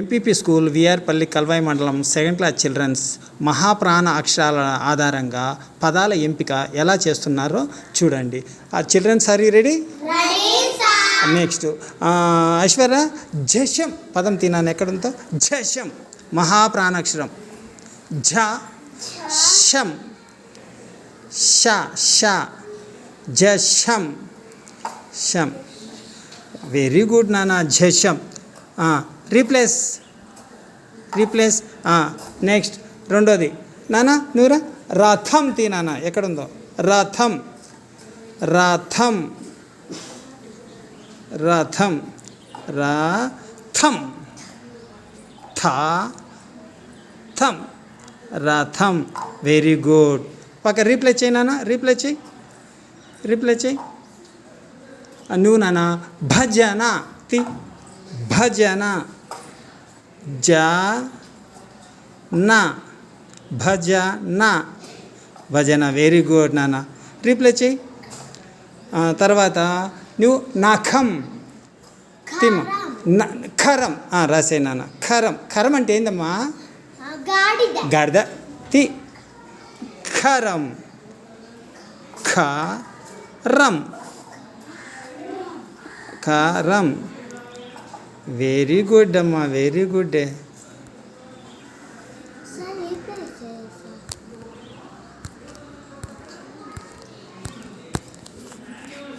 MPP school విఆర్పల్లి Kalvai మండలం second class children's మహాప్రాణ అక్షరాల ఆధారంగా పదాల ఎంపిక ఎలా చేస్తున్నారో చూడండి. ఆ childrens are you ready? Next. Aishwarya జశం. పదం తినాను ఎక్కడుందో జశం. మహాప్రాణాక్షరం ఝ శం. ష ష జషం శం. వెరీ గుడ్ నానా. జశం. రీప్లేస్ రీప్లేస్ నెక్స్ట్ రెండోది. నానా నువ్వురా? రథం తీ నాన్న ఎక్కడుందో? రథం. రథం. రథం. రథం. థ థం రథం. వెరీ గుడ్ పక్క రీప్లై చేయి నాన్న రీప్లై చేయి. రీప్లై చేయి. నువ్వు నాన్న భజన. తి. భజన. జ నా భజన. భజన వెరీ గుడ్ నాన్న. రీప్లై చేయి. తర్వాత నువ్వు నఖం. తిమ్మ. ఖరం రాసే నాన్న. ఖరం ఖరం అంటే ఏందమ్మా? గాడిద. గాడిద. తి. ఖరం ఖరం ఖరం వెరీ గుడ్ అమ్మా వెరీ గుడ్.